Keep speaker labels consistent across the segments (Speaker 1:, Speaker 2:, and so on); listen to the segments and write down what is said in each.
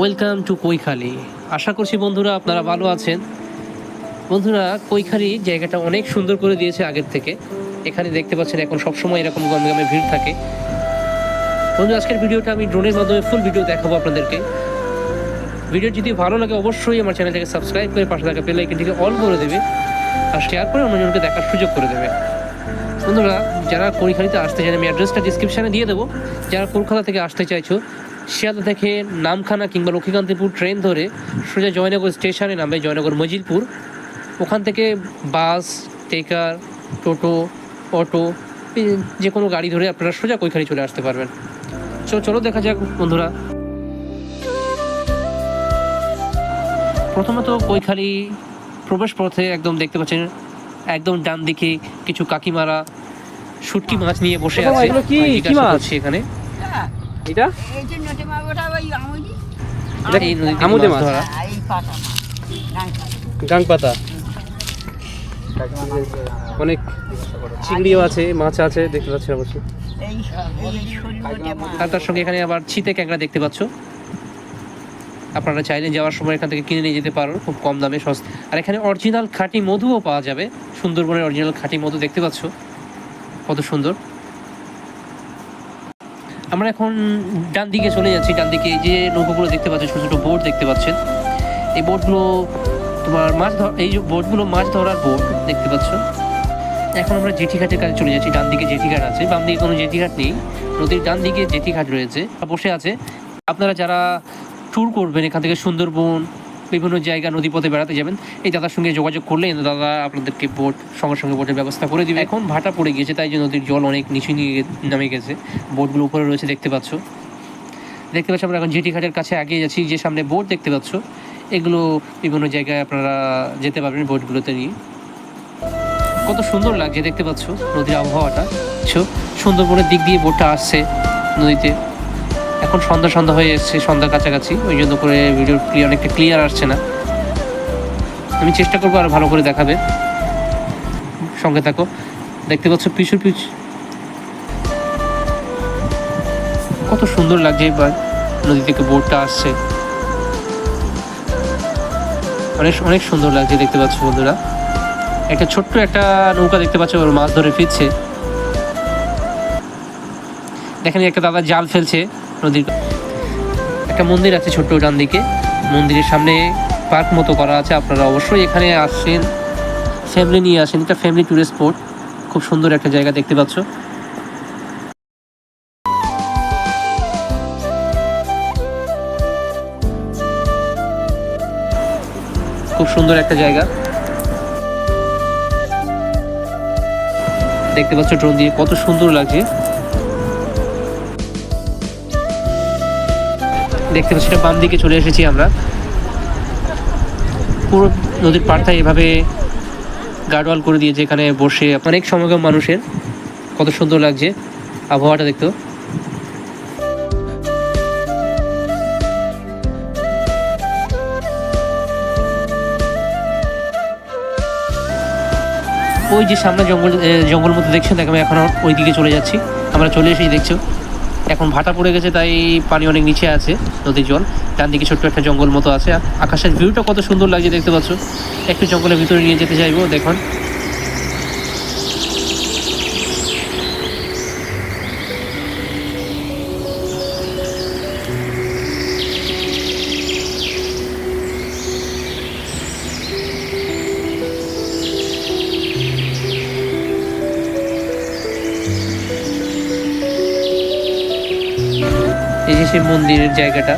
Speaker 1: Welcome to Kaikhali আশা করছি বন্ধুরা আপনারা ভালো আছেন। বন্ধুরা কৈখালি জায়গাটা অনেক সুন্দর করে দিয়েছে আগের থেকে। এখানে দেখতে পাচ্ছেন এখন সবসময় এরকম গমগমে ভিড় থাকে। বন্ধু আজকের ভিডিওটা আমি ড্রোনের মাধ্যমে ফুল ভিডিও দেখাবো আপনাদেরকে। ভিডিও যদি ভালো লাগে, অবশ্যই আমার চ্যানেলটাকে সাবস্ক্রাইব করে পাশে থাকা বেল আইকনটিকে অল করে দেবে। আর শেয়ার করে অন্যজনকে দেখার সুযোগ করে দেবে। বন্ধুরা, যারা কৈখালিতে আসতে চান আমি অ্যাড্রেসটা ডিসক্রিপশানে দিয়ে দেবো। যারা কলকাতা থেকে আসতে চাইছো শিয়ালদা থেকে নামখানা কিংবা লক্ষ্মীকান্তিপুর ট্রেন ধরে সোজা জয়নগর স্টেশনে নামবে জয়নগর মজিলপুর। ওখান থেকে বাস টেকার টোটো অটো যে কোনো গাড়ি ধরে আপনারা সোজা কৈখালি চলে আসতে পারবেন। চলো চলো দেখা যাক বন্ধুরা। প্রথমত কৈখালি প্রবেশ পথে একদম দেখতে পাচ্ছেন একদম ডান দিকে কিছু কাকিমারা শুটকি মাছ নিয়ে বসে আছে? করছি এখানে।
Speaker 2: এটা
Speaker 3: এই যে নদী? মাছটা ওই আমুদি
Speaker 2: আমুদে মাছ।
Speaker 1: ধরা?
Speaker 3: এই পাতা মাছ গাং পাতা।
Speaker 2: অনেক চিংড়িও আছে মাছ আছে দেখতে পাচ্ছি অবশ্যই।
Speaker 3: মাছ।
Speaker 1: আর তার সঙ্গে এখানে আবার চিতে ক্যাংড়া দেখতে পাচ্ছ। আপনারা চাইলে যাওয়ার সময় এখান থেকে কিনে নিয়ে যেতে পারো খুব কম দামে সস্তা। আর এখানে অরিজিনাল খাঁটি মধুও পাওয়া যাবে। সুন্দরবনের অরিজিনাল খাঁটি মধু দেখতে পাচ্ছ। কত সুন্দর। আমরা এখন ডান দিকে চলে যাচ্ছি ডান দিকে যে নৌকোগুলো দেখতে পাচ্ছেন, ছোটো ছোটো বোট দেখতে পাচ্ছেন। এই বোটগুলো তোমার মাছ ধর এই যে বোটগুলো মাছ ধরার বোট দেখতে পাচ্ছ। এখন আমরা জেঠিঘাটের কাছে চলে যাচ্ছি ডান দিকে জেঠি ঘাট আছে বাম দিকে কোনো জেঠি ঘাট নেই, নদীর ডান দিকে জেঠি ঘাট রয়েছে বসে আছে। আপনারা যারা ট্যুর করবেন এখান থেকে সুন্দরবন বিভিন্ন জায়গা নদীপথে বেড়াতে যাবেন। এই দাদার সঙ্গে যোগাযোগ করলে দাদা আপনাদেরকে বোট, সঙ্গে সঙ্গে বোটের ব্যবস্থা করে দিবে। এখন ভাটা পড়ে গিয়েছে, তাই যে নদীর জল অনেক নিচু নিয়ে নামে গেছে। বোটগুলো উপরে রয়েছে, দেখতে পাচ্ছ। দেখতে পাচ্ছ আমরা এখন জেটি ঘাটের কাছে এগিয়ে যাচ্ছি, যে সামনে বোট দেখতে পাচ্ছ। এগুলো বিভিন্ন জায়গায় আপনারা যেতে পারবেন বোটগুলোতে নিয়ে। কত সুন্দর লাগছে, দেখতে পাচ্ছ নদীর আবহাওয়াটা। সুন্দরবনের দিক দিয়ে বোটটা আসছে নদীতে। এখন সন্ধ্যা সন্ধ্যা হয়ে এসছে, সন্ধ্যার কাছাকাছি। ওই জন্য করে ভিডিও ক্লিয়ার অনেকটা ক্লিয়ার আসছে না। আমি চেষ্টা করব আর ভালো করে দেখাবে। সঙ্গে থাকো। দেখতে পাচ্ছ পিছু পিছু। কত সুন্দর লাগছে এবার। নদী থেকে বোটটা আসছে। অনেক অনেক সুন্দর লাগছে দেখতে পাচ্ছ বন্ধুরা। একটা ছোট্ট একটা নৌকা দেখতে পাচ্ছ মাছ ধরে ফিরছে। দেখেন একটা দাদা জাল ফেলছে। নদীর একটা মন্দির আছে ছোট্ট ডান দিকে মন্দিরের সামনে পার্ক মতো করা আছে, আপনারা অবশ্যই এখানে আসছেন ফ্যামিলি নিয়ে আসেন, এটা ফ্যামিলি ট্যুরিস্ট স্পট খুব সুন্দর একটা জায়গা দেখতে পাচ্ছ। খুব সুন্দর একটা জায়গা। দেখতে পাচ্ছ ড্রোন দিয়ে, কত সুন্দর লাগছে। দেখতে পাচ্ছি বাম দিকে চলে এসেছি আমরা। পুরো নদীর পাড়টাই এভাবে গার্ডওয়াল করে দিয়েছে এখানে বসে। অনেক সমাগম মানুষের। কত সুন্দর লাগছে আবহাওয়াটা দেখতো। ওই যে সামনে জঙ্গল জঙ্গল মতো দেখছেন, দেখ আমি এখন ওই দিকে চলে যাচ্ছি। আমরা চলে এসেই দেখছ? এখন ভাটা পড়ে গেছে, তাই পানি অনেক নিচে আছে নদীর জল। ডান দিকে ছোট্ট একটা জঙ্গল মতো আছে। আকাশের ভিউটা কত সুন্দর লাগছে দেখতে পাচ্ছ। একটু জঙ্গলের ভিতরে নিয়ে যেতে চাইব, দেখুন। এই যে সেই মন্দিরের জায়গাটা,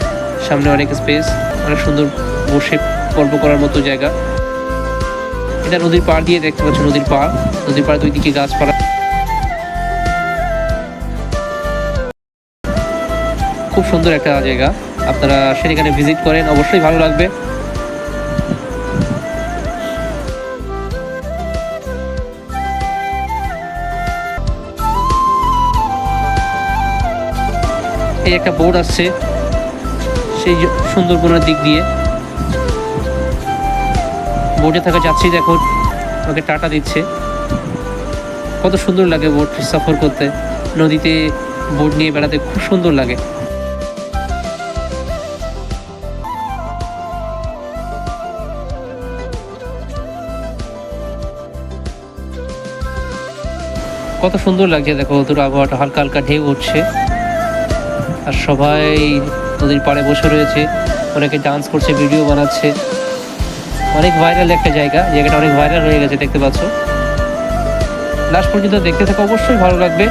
Speaker 1: সামনে অনেক স্পেস অনেক সুন্দর বসে গল্প করার মতো জায়গা। এটা নদীর পাড় দিয়ে দেখতে পাচ্ছ, নদীর পাড়। নদীর পাড় দুই দিকে গাছপালা। খুব সুন্দর একটা জায়গা। আপনারা সেখানে ভিজিট করেন, অবশ্যই ভালো লাগবে। এই একটা বোর্ড আসছে সেই সুন্দরবনের দিক দিয়ে। বোর্ডে থাকা যাচ্ছি দেখো, ওকে টাটা দিচ্ছে। কত সুন্দর লাগে বোট সফর করতে। নদীতে বোট নিয়ে বেড়াতে খুব সুন্দর লাগে। কত সুন্দর লাগছে দেখো তোর আবহাওয়াটা, হালকা হালকা ঢেউ উঠছে। আর সবাই নদীর পাড়ে বসে রয়েছে। অনেকে ডান্স করছে ভিডিও বানাচ্ছে। অনেক ভাইরাল একটা জায়গা, জায়গাটা অনেক ভাইরাল হয়ে গেছে, দেখতে পাচ্ছ। লাস্ট পর্যন্ত দেখতে থাকো, অবশ্যই ভালো লাগবে।